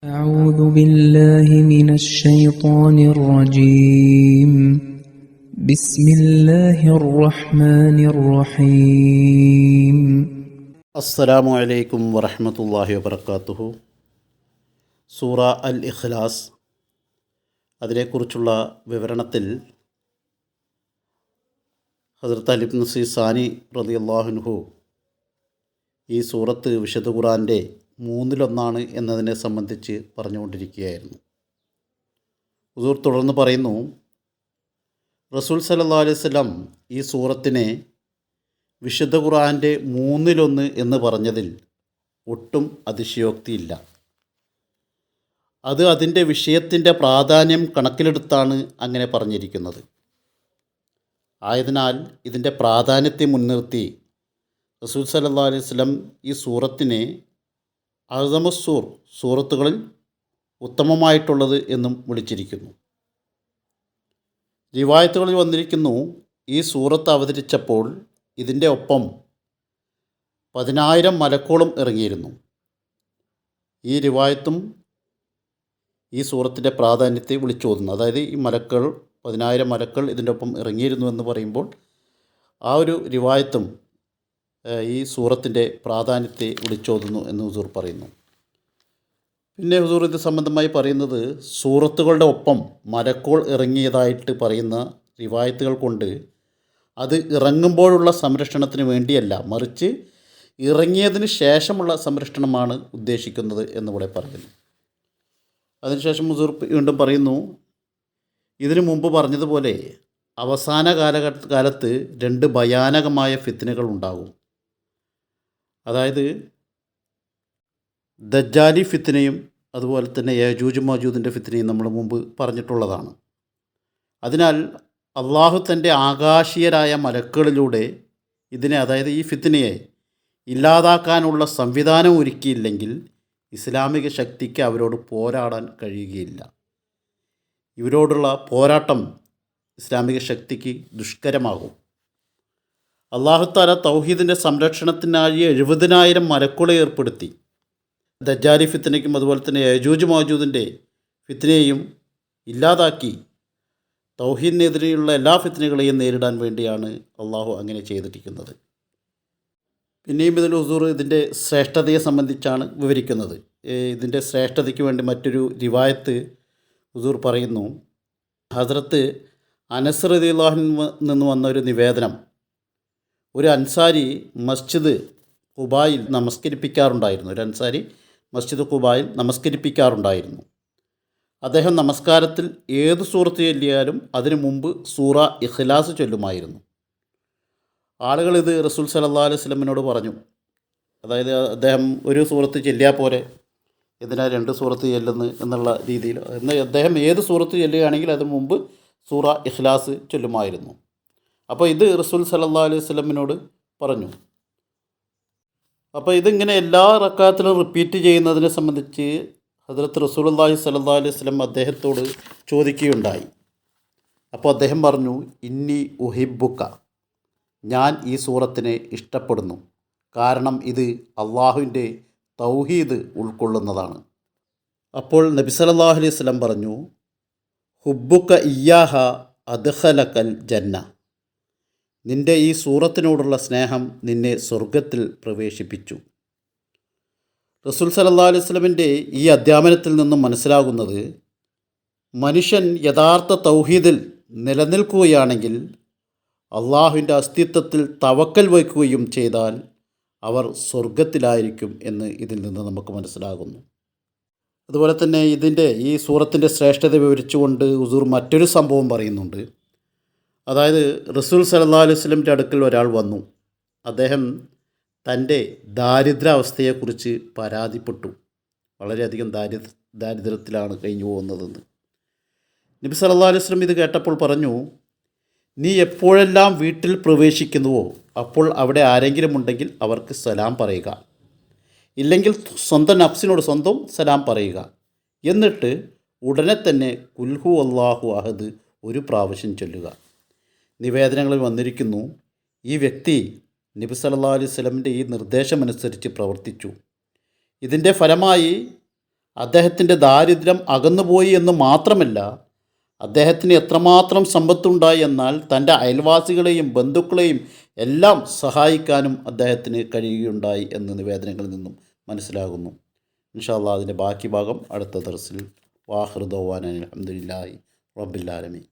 أعوذ بالله من الشيطان الرجيم بسم الله الرحمن الرحيم അസ്സലാമു അലൈക്കും വറഹമത്തല്ലാഹി വബർക്കാത്തുഹു സൂറ അൽ ഇഖ്ലാസ് അതിനെക്കുറിച്ചുള്ള വിവരണത്തിൽ ഹസരത്ത് അലിബ് നസീർ സാനി റളിയല്ലാഹുൻഹു ഈ സൂറത്ത് വിശുദ്ധ ഖുറാൻ്റെ മൂന്നിലൊന്നാണ് എന്നതിനെ സംബന്ധിച്ച് പറഞ്ഞുകൊണ്ടിരിക്കുകയായിരുന്നു. ഹുസൂർ തുടർന്ന് പറയുന്നു റസൂൽ സല്ലാ അലൈഹി വസല്ലം ഈ സൂറത്തിനെ വിശുദ്ധ ഖുർആന്റെ മൂന്നിലൊന്ന് എന്ന് പറഞ്ഞതിൽ ഒട്ടും അതിശയോക്തിയില്ല. അത് അതിന്റെ വിഷയത്തിന്റെ പ്രാധാന്യം കണക്കിലെടുത്താണ് അങ്ങനെ പറഞ്ഞിരിക്കുന്നത്. ആയതിനാൽ ഇതിന്റെ പ്രാധാന്യത്തെ മുൻനിർത്തി റസൂൽ സല്ലാ അലൈവലം ഈ സൂറത്തിനെ അസമസൂർ സൂറത്തുകളിൽ ഉത്തമമായിട്ടുള്ളത് എന്നും വിളിച്ചിരിക്കുന്നു. റിവായത്തുകളിൽ വന്നിരിക്കുന്നു ഈ സൂറത്ത് അവതരിച്ചപ്പോൾ ഇതിന്റെ ഒപ്പം പതിനായിരം മലക്കോളം ഇറങ്ങിയിരുന്നു. ഈ റിവായത്തും ഈ സൂറത്തിന്റെ പ്രാധാന്യത്തെ വിളിച്ചോതുന്നു. അതായത് ഈ മലക്കൾ പതിനായിരം മലക്കൾ ഇതിന്റെ ഒപ്പം ഇറങ്ങിയിരുന്നു എന്ന് പറയുമ്പോൾ ആ ഒരു റിവായത്തും ഈ സൂറത്തിന്റെ പ്രാധാന്യത്തെ വിളിച്ചോതുന്നു എന്ന് ഹുസൂർ പറയുന്നു. പിന്നെ ഹുസൂർ ഇത് സംബന്ധമായി പറയുന്നത് സൂറത്തുകളുടെ ഒപ്പം മരക്കോൾ ഇറങ്ങിയതായിട്ട് പറയുന്ന റിവായത്തുകൾ കൊണ്ട് അത് ഇറങ്ങുമ്പോഴുള്ള സംരക്ഷണത്തിന് വേണ്ടിയല്ല മറിച്ച് ഇറങ്ങിയതിന് ശേഷമുള്ള സംരക്ഷണമാണ് ഉദ്ദേശിക്കുന്നത് എന്നിവിടെ പറയുന്നു. അതിനുശേഷം ഹുസൂർ വീണ്ടും പറയുന്നു ഇതിനു മുമ്പ് പറഞ്ഞതുപോലെ അവസാന കാലഘട്ട കാലത്ത് രണ്ട് ഭയാനകമായ ഫിത്തിനകൾ ഉണ്ടാകും. അതായത് ദജ്ജാലി ഫിത്തിനെയും അതുപോലെ തന്നെ യജൂജ് മജൂദിന്റെ ഫിത്തിനെയും നമ്മൾ മുമ്പ് പറഞ്ഞിട്ടുള്ളതാണ്. അതിനാൽ അള്ളാഹു തന്റെ ആകാശീയരായ മലക്കുകളിലൂടെ ഇതിനെ അതായത് ഈ ഫിത്തിനയെ ഇല്ലാതാക്കാനുള്ള സംവിധാനം ഒരുക്കിയില്ലെങ്കിൽ ഇസ്ലാമിക ശക്തിക്ക് അവരോട് പോരാടാൻ കഴിയുകയില്ല. ഇവരോടുള്ള പോരാട്ടം ഇസ്ലാമിക ശക്തിക്ക് ദുഷ്കരമാകും. അള്ളാഹുത്താല തൗഹീദിന്റെ സംരക്ഷണത്തിനായി എഴുപതിനായിരം മരക്കുള ഏർപ്പെടുത്തി. ദജ്ജാലി ഫിത്തനയ്ക്കും അതുപോലെ തന്നെ യജൂജ് മാജൂദിന്റെ ഫിത്തിനെയും ഇല്ലാതാക്കി. തൗഹീദിനെതിരെയുള്ള എല്ലാ ഫിത്തിനുകളെയും നേരിടാൻ വേണ്ടിയാണ് അള്ളാഹു അങ്ങനെ ചെയ്തിരിക്കുന്നത്. പിന്നെയും ഇതിൽ ഹുസൂർ ഇതിന്റെ ശ്രേഷ്ഠതയെ സംബന്ധിച്ചാണ് വിവരിക്കുന്നത്. ഇതിന്റെ ശ്രേഷ്ഠതയ്ക്ക് വേണ്ടി മറ്റൊരു റിവായത്ത് ഹുസൂർ പറയുന്നു. ഹസ്രത്ത് അനസ് റദിയുള്ളാഹിൽ നിന്ന് വന്ന ഒരു നിവേദനം. ഒരു അൻസാരി മസ്ജിദ് കുബായിൽ നമസ്കരിപ്പിക്കാറുണ്ടായിരുന്നു. ഒരു അൻസാരി മസ്ജിദ് കുബായിൽ നമസ്കരിപ്പിക്കാറുണ്ടായിരുന്നു. അദ്ദേഹം നമസ്കാരത്തിൽ ഏത് സൂറത്ത് ചൊല്ലിയാലും അതിനു മുമ്പ് സൂറ ഇഖ്ലാസ് ചൊല്ലുമായിരുന്നു. ആളുകളിത് റസൂൽ സലല്ലാ അലൈഹി സ്വലമിനോട് പറഞ്ഞു. അതായത് അദ്ദേഹം ഒരു സൂറത്ത് ചെല്ലിയാൽ പോലെ എന്തിനാ രണ്ട് സൂറത്ത് ചെല്ലുന്നു എന്നുള്ള രീതിയിൽ. അദ്ദേഹം ഏത് സൂറത്ത് ചെല്ലുകയാണെങ്കിൽ അതിന് മുമ്പ് സൂറ ഇഖ്ലാസ് ചൊല്ലുമായിരുന്നു. അപ്പോൾ ഇത് റസൂൽ സലല്ലാ അലൈഹി സ്വലമിനോട് പറഞ്ഞു. അപ്പോൾ ഇതിങ്ങനെ എല്ലാ റക്കാത്തിലും റിപ്പീറ്റ് ചെയ്യുന്നതിനെ സംബന്ധിച്ച് ഹജറത്ത് റസൂൽ അള്ളാഹി സല്ലാ അലൈഹി സ്വലം അദ്ദേഹത്തോട് ചോദിക്കുകയുണ്ടായി. അപ്പോൾ അദ്ദേഹം പറഞ്ഞു ഇന്നി ഉഹിബുക്ക ഞാൻ ഈ സൂറത്തിനെ ഇഷ്ടപ്പെടുന്നു. കാരണം ഇത് അള്ളാഹുവിന്റെ തൗഹീദ് ഉൾക്കൊള്ളുന്നതാണ്. അപ്പോൾ നബി സല്ലല്ലാഹു അലൈഹി സ്വലം പറഞ്ഞു ഹുബുക്ക ഇയാഹ അദ്ഹലക്കൽ ജന്ന. നിന്റെ ഈ സൂറത്തിനോടുള്ള സ്നേഹം നിന്നെ സ്വർഗത്തിൽ പ്രവേശിപ്പിച്ചു. റസൂൽ അലൈഹി സ്വലമിന്റെ ഈ അധ്യാപനത്തിൽ നിന്നും മനസ്സിലാകുന്നത് മനുഷ്യൻ യഥാർത്ഥ തൗഹീദിൽ നിലനിൽക്കുകയാണെങ്കിൽ അള്ളാഹുവിന്റെ അസ്തിത്വത്തിൽ തവക്കൽ വയ്ക്കുകയും ചെയ്താൽ അവർ സ്വർഗത്തിലായിരിക്കും എന്ന് ഇതിൽ നിന്ന് നമുക്ക് മനസ്സിലാകുന്നു. അതുപോലെ തന്നെ ഇതിന്റെ ഈ സൂറത്തിന്റെ ശ്രേഷ്ഠത വിവരിച്ചുകൊണ്ട് ഉസൂർ മറ്റൊരു സംഭവം പറയുന്നുണ്ട്. അതായത് റസൂൽ സല്ലല്ലാഹു അലൈഹി വസല്ലമിന്റെ അടുക്കൽ ഒരാൾ വന്നു. അദ്ദേഹം തന്റെ ദാരിദ്ര്യാവസ്ഥയെക്കുറിച്ച് പരാതിപ്പെട്ടു. വളരെയധികം ദാരിദ്ര ദാരിദ്ര്യത്തിലാണ് കഴിഞ്ഞു പോകുന്നതെന്ന്. നബി വസല്ലം ഇത് കേട്ടപ്പോൾ പറഞ്ഞു നീ എപ്പോഴെല്ലാം വീട്ടിൽ പ്രവേശിക്കുന്നുവോ അപ്പോൾ അവിടെ ആരെങ്കിലും ഉണ്ടെങ്കിൽ അവർക്ക് സലാം പറയുക. ഇല്ലെങ്കിൽ സ്വന്തം നഫ്സിനോട് സ്വന്തം സലാം പറയുക. എന്നിട്ട് ഉടനെ തന്നെ കുൽഹു അള്ളാഹു അഹദ് ഒരു പ്രാവശ്യം ചൊല്ലുക. നിവേദനങ്ങളിൽ വന്നിരിക്കുന്നു. ഈ വ്യക്തി നബി സല്ലാ അലൈഹി സ്വലമിന്റെ ഈ നിർദ്ദേശമനുസരിച്ച് പ്രവർത്തിച്ചു. ഇതിന്റെ ഫലമായി അദ്ദേഹത്തിന്റെ ദാരിദ്ര്യം അകന്നുപോയി എന്ന് മാത്രമല്ല അദ്ദേഹത്തിന് എത്രമാത്രം സമ്പത്തുണ്ടായി എന്നാൽ തന്റെ അയൽവാസികളെയും ബന്ധുക്കളെയും എല്ലാം സഹായിക്കാനും അദ്ദേഹത്തിന് കഴിയുകയുണ്ടായി എന്ന് നിവേദനങ്ങളിൽ നിന്നും മനസ്സിലാകുന്നു. ഇൻഷാല്ലാ അതിന്റെ ബാക്കി ഭാഗം അടുത്ത ദർസിൽ. വാഹൃദോവാൻ അലഹമുല്ലാഹി റബ്ബില്ലാലമി